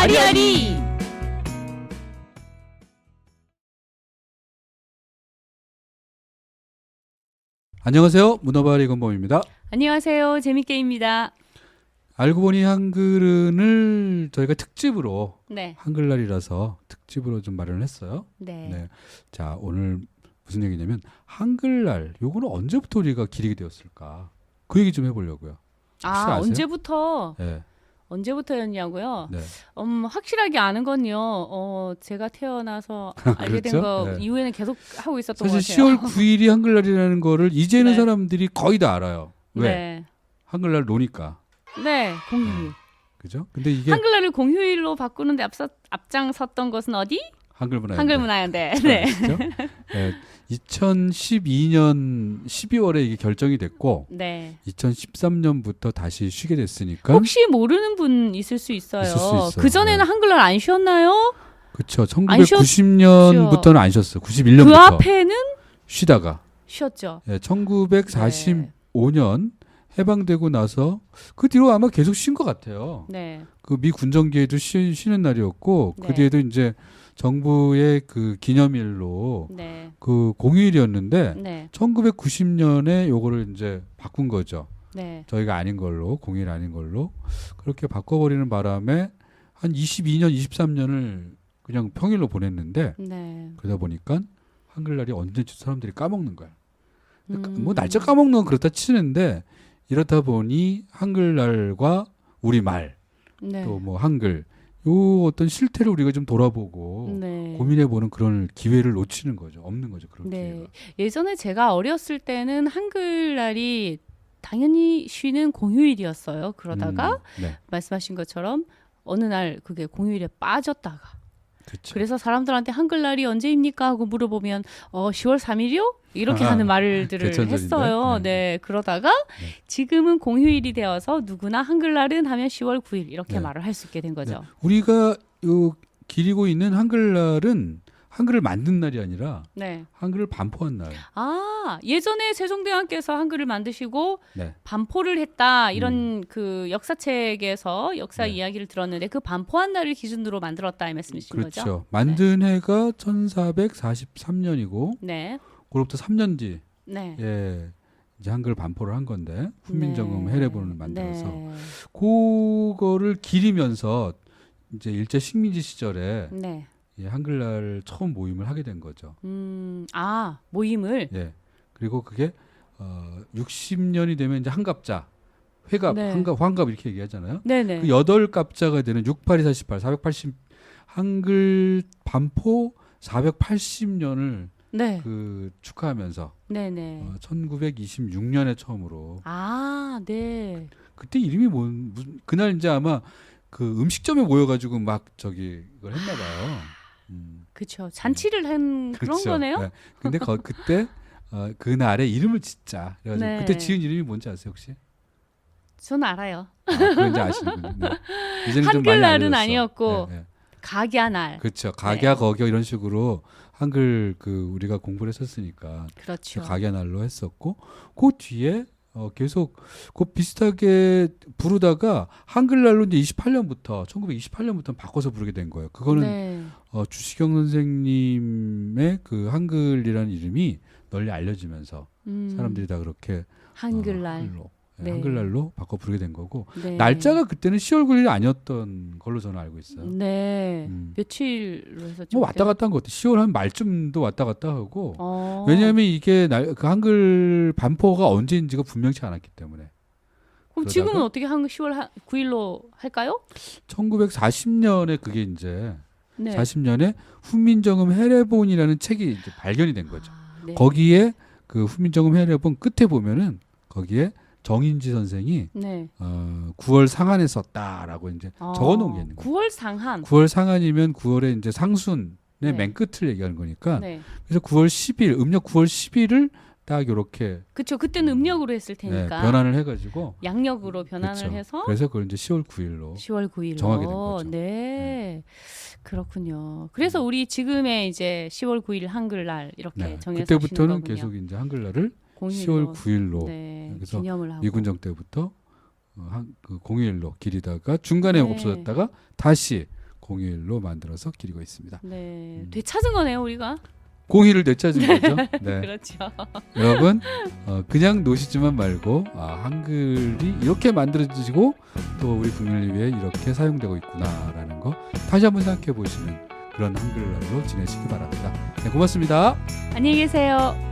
아리아리. 안녕하세요. 문어발이 건범입니다. 안녕하세요. 재밌게입니다. 알고 보니 한글은을 저희가 특집으로 네. 한글날이라서 특집으로 좀 마련을 했어요. 네. 네. 자, 오늘 무슨 얘기냐면 한글날 요거는 언제부터 우리가 기리게 되었을까? 그 얘기 좀 해보려고요. 아, 아세요? 언제부터? 네. 언제부터였냐고요? 네. 음, 확실하게 아는 건요. 어, 제가 태어나서 알게 된 그렇죠? 거 네. 이후에는 계속 하고 있었던 사실 것 같아요. 10월 9일이 한글날이라는 거를 이제는 네. 사람들이 거의 다 알아요. 왜? 네. 한글날 노니까. 네, 공휴일. 그죠? 근데 이게 한글날을 공휴일로 바꾸는데 앞서 앞장섰던 것은 어디? 한글문화 한글문화연대. 네. 그렇죠? 네. 2012년 12월에 이게 결정이 됐고 네. 2013년부터 다시 쉬게 됐으니까 혹시 모르는 분 있을 수 있어요. 있을 수. 그 전에는 네. 한글날 안 쉬었나요? 그렇죠. 안 쉬었죠. 1990년부터는 안 쉬었어. 91년부터 그 앞에는 쉬다가 쉬었죠. 예, 1945년 해방되고 나서 그 뒤로 아마 계속 쉰 것 같아요. 네. 그 미 군정기에도 쉬, 쉬는 날이었고 그 네. 뒤에도 이제 정부의 그 기념일로 네. 그 공휴일이었는데 네. 1990년에 요거를 이제 바꾼 거죠. 네. 저희가 아닌 걸로 공휴일 아닌 걸로 그렇게 바꿔버리는 바람에 한 22년, 23년을 그냥 평일로 보냈는데 네. 그러다 보니까 한글날이 언제인지 사람들이 까먹는 거야. 그러니까 음. 뭐 날짜 까먹는 건 그렇다 치는데 이렇다 보니 한글날과 우리말 네. 또뭐 한글 요 어떤 실태를 우리가 좀 돌아보고 네. 고민해보는 그런 기회를 놓치는 거죠. 없는 거죠. 그런 네. 기회가. 예전에 제가 어렸을 때는 한글날이 당연히 쉬는 공휴일이었어요. 그러다가 음, 네, 말씀하신 것처럼 어느 날 그게 공휴일에 빠졌다가 그렇죠. 그래서 사람들한테 한글날이 언제입니까 하고 물어보면 어 10월 3일이요? 이렇게 아, 하는 말들을 개천절인데? 했어요. 네. 네. 그러다가 지금은 공휴일이 되어서 누구나 한글날은 하면 10월 9일 이렇게 네. 말을 할 수 있게 된 거죠. 우리가 요 기리고 있는 한글날은 한글을 만든 날이 아니라 네. 한글을 반포한 날. 아, 예전에 세종대왕께서 한글을 만드시고 네. 반포를 했다 이런 그 역사책에서 역사 네. 이야기를 들었는데 그 반포한 날을 기준으로 만들었다 이 말씀이신 그렇죠. 거죠? 만든 해가 1443년이고 네, 그로부터 3년 뒤에 네. 이제 한글 반포를 한 건데 훈민정음 네. 해례본을 만들어서 네. 그거를 기리면서 이제 일제 식민지 시절에 네. 예, 한글날 처음 모임을 하게 된 거죠. 음, 아 모임을 예. 그리고 그게 어 60년이 되면 이제 한갑자 회갑 네. 한갑 환갑 이렇게 얘기하잖아요. 네네. 그 여덟 갑자가 되는 68, 48, 480 한글 반포 480년을 네, 그 축하하면서 네네. 어, 1926년에 처음으로 아, 네. 그때 이름이 뭔 무슨 그날 이제 아마 그 음식점에 모여가지고 막 저기 이걸 했나 봐요. 음, 그렇죠. 잔치를 한 그런 그렇죠. 거네요. 네. 근데 거, 그때 어, 그날에 이름을 짓자. 그래가지고 네. 그때 지은 이름이 뭔지 아세요 혹시? 저는 알아요. 아, 그런지 아시는군요. 네. 한글날은. 아니었고 네, 네. 각야 날. 그렇죠. 각야 거겨 이런 식으로 한글 그 우리가 공부를 했었으니까 그렇죠. 각야 날로 했었고 그 뒤에 어 계속 그 비슷하게 부르다가 한글날로 이제 28년부터 1928년부터 바꿔서 부르게 된 거예요. 그거는 네. 어 주시경 선생님의 그 한글이라는 이름이 널리 알려지면서 음, 사람들이 다 그렇게 한글날. 어, 한글로, 네, 네. 한글날로 바꿔 부르게 된 거고 네. 날짜가 그때는 10월 9일이 아니었던 걸로 저는 알고 있어요. 네. 음. 며칠로 했었죠? 뭐 왔다 갔다 한 것 같아요. 10월 한 말쯤도 왔다 갔다 하고 어. 왜냐하면 이게 날, 그 한글 반포가 언제인지가 분명치 않았기 때문에 그럼 지금은 어떻게 한 10월 9일로 할까요? 1940년에 그게 이제 네. 40년에 훈민정음 해례본이라는 책이 이제 발견이 된 거죠. 아, 네. 거기에 그 훈민정음 해례본 끝에 보면은 거기에 정인지 선생이 네. 어, 9월 상한에 썼다라고 이제 어, 적어놓은 게 있는 거예요. 9월 상한. 9월 상한이면 9월에 이제 상순의 네. 맨 끝을 얘기하는 거니까 네. 그래서 9월 10일 음력 9월 10일을 딱 이렇게 그렇죠. 그때는 음력으로 했을 네, 테니까. 변환을 해가지고 양력으로 변환을 그렇죠. 해서 그래서 그걸 이제 10월 9일로 10월 9일로 정하게 된 거죠. 네. 그렇군요. 그래서 우리 지금의 이제 10월 9일 한글날 이렇게 네. 정해서 그때부터는 하시는 거군요. 계속 이제 한글날을 공휴일로. 10월 9일로 네. 그래서 기념을 하고. 미군정 때부터 어, 한, 그 공휴일로 기리다가 중간에 네. 없어졌다가 다시 공휴일로 만들어서 기리고 있습니다. 네. 음. 되찾은 거네요, 우리가. 공의를 되찾은 거죠. 네. 그렇죠. 여러분 어, 그냥 노시지만 말고 아, 한글이 이렇게 만들어지고 또 우리 국민을 위해 이렇게 사용되고 있구나라는 거 다시 한번 생각해 보시는 그런 한글날로 지내시기 바랍니다. 네, 고맙습니다. 안녕히 계세요.